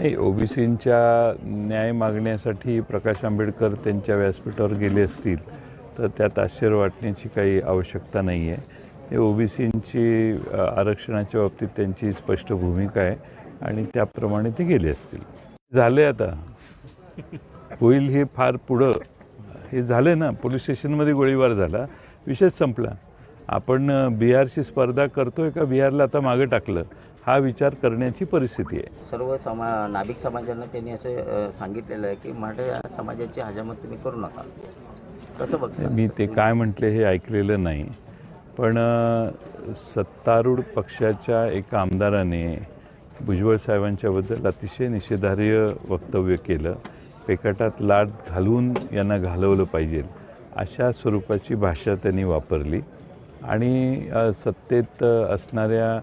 नाही ओबीसींच्या न्याय मागण्यासाठी प्रकाश आंबेडकर त्यांच्या व्यासपीठावर गेले असतील तर त्यात आश्चर्य वाटण्याची काही आवश्यकता नाही आहे हे ओबीसींची आरक्षणाच्या बाबतीत त्यांची स्पष्ट भूमिका आहे आणि त्याप्रमाणे ते गेले असतील. झाले आता. होईल हे फार पुढं. हे झालं ना पोलीस स्टेशनमध्ये गोळीबार झाला विषय संपला. आपण बिहारशी स्पर्धा करतोय का? बिहारला आता मागं टाकलं. हा विचार करण्याची परिस्थिती आहे. सर्व समा नाभिक समाजांना त्यांनी असं सांगितलेलं आहे की मराठा समाजाची हजामत तुम्ही करू नका. कसं बघता? मी ते काय म्हटले हे ऐकलेलं नाही. पण सत्तारूढ पक्षाच्या एका आमदाराने भुजबळ साहेबांच्याबद्दल अतिशय निषेधार्ह वक्तव्य केलं. पेकाटात लाट घालून यांना घालवलं पाहिजे. अशा स्वरूपाची भाषा त्यांनी वापरली. आणि सत्तेत असणाऱ्या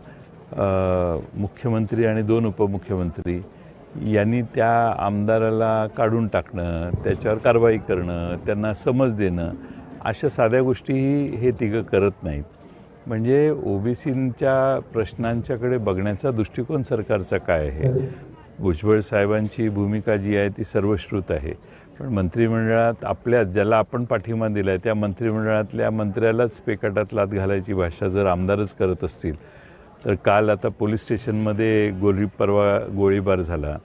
मुख्यमंत्री आणि दोन उपमुख्यमंत्री यांनी त्या आमदाराला काढून टाकणं त्याच्यावर कारवाई करणं त्यांना समज देणं अशा साध्या गोष्टीही हे तिघं करत नाहीत. म्हणजे ओबीसींच्या प्रश्नांच्याकडे बघण्याचा दृष्टिकोन सरकारचा काय आहे? भुजबळ साहेबांची भूमिका जी आहे ती सर्वश्रुत आहे. पण मंत्रिमंडळात आपल्या ज्याला आपण पाठिंबा दिला आहे त्या मंत्रिमंडळातल्या मंत्र्यालाच पेकाटात लात घालायची भाषा जर आमदारच करत असतील तर काल आता पोलीस स्टेशनमध्ये गोळी परवा गोळीबार झाला.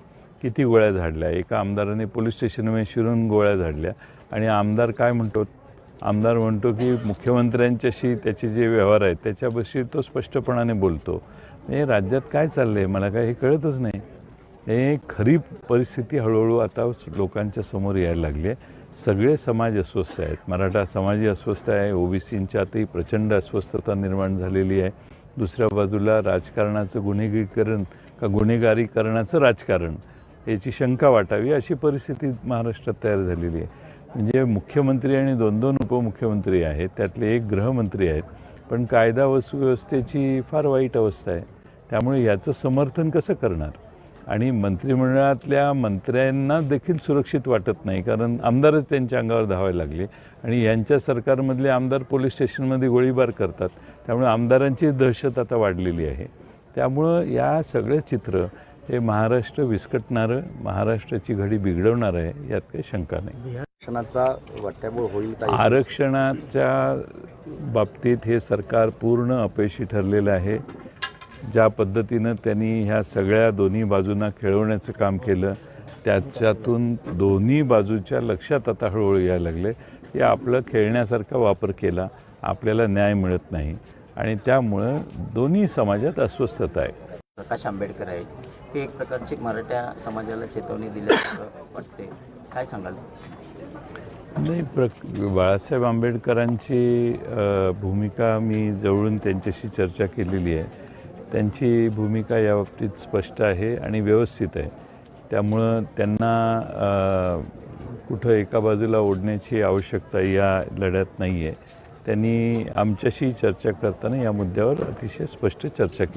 किती गोळ्या झाडल्या? एका आमदाराने पोलीस स्टेशनमध्ये शिरून गोळ्या झाडल्या. आणि आमदार काय म्हणतो? आमदार म्हणतो की मुख्यमंत्र्यांच्याशी त्याचे जे व्यवहार आहेत त्याच्यापाशी तो स्पष्टपणाने बोलतो. हे राज्यात काय चाललं आहे मला काय हे कळतच नाही. हे खरी परिस्थिती हळूहळू आता लोकांच्या समोर यायला लागली आहे. सगळे समाज अस्वस्थ आहेत. मराठा समाजही अस्वस्थ आहे. ओबीसींच्यातही प्रचंड अस्वस्थता निर्माण झालेली आहे. दुसऱ्या बाजूला राजकारणाचं गुन्हेगारीकरण का गुन्हेगारीकरणाचं राजकारण याची शंका वाटावी अशी परिस्थिती महाराष्ट्रात तयार झालेली आहे. म्हणजे मुख्यमंत्री आणि दोन दोन उपमुख्यमंत्री आहेत. त्यातले एक गृहमंत्री आहेत. पण कायदा व सुव्यवस्थेची फार वाईट अवस्था आहे. त्यामुळे याचं समर्थन कसं करणार? आणि मंत्रिमंडळातल्या मंत्र्यांना देखील सुरक्षित वाटत नाही कारण आमदारच त्यांच्या अंगावर धावायला लागले. आणि यांच्या सरकारमधले आमदार पोलीस स्टेशनमध्ये गोळीबार करतात त्यामुळे आमदारांची दहशत आता वाढलेली आहे. त्यामुळं या सगळे चित्र हे महाराष्ट्र विस्कटणारं महाराष्ट्राची घडी बिघडवणार आहे यात काही शंका नाही. आरक्षणाचा वाट्याबोळ होईल आरक्षणाच्या बाबतीत हे सरकार पूर्ण अपयशी ठरलेलं आहे. ज्या पद्धतीनं त्यांनी ह्या सगळ्या दोन्ही बाजूंना खेळवण्याचं काम केलं त्याच्यातून दोन्ही बाजूच्या लक्षात आता हळूहळू यायला लागले. की आपलं खेळण्यासारखा वापर केला आपल्याला न्याय मिळत नाही. आणि त्यामुळं दोन्ही समाजात अस्वस्थता आहे. प्रकाश आंबेडकर आहेत. हे एक प्रकारची मराठा समाजाला चेतवणी दिल्यासारखं वाटते काय सांगाल? नाही प्र बाळासाहेब आंबेडकरांची भूमिका मी जवळून त्यांच्याशी चर्चा केलेली आहे. त्यांची भूमिका या बाबतीत स्पष्ट आहे आणि व्यवस्थित आहे. त्यामुळं त्यांना कुठं एका बाजूला ओढण्याची आवश्यकता या लढ्यात नाही आहे त्यांनी आमच्याशी चर्चा करताना या मुद्द्यावर अतिशय स्पष्ट चर्चा केली.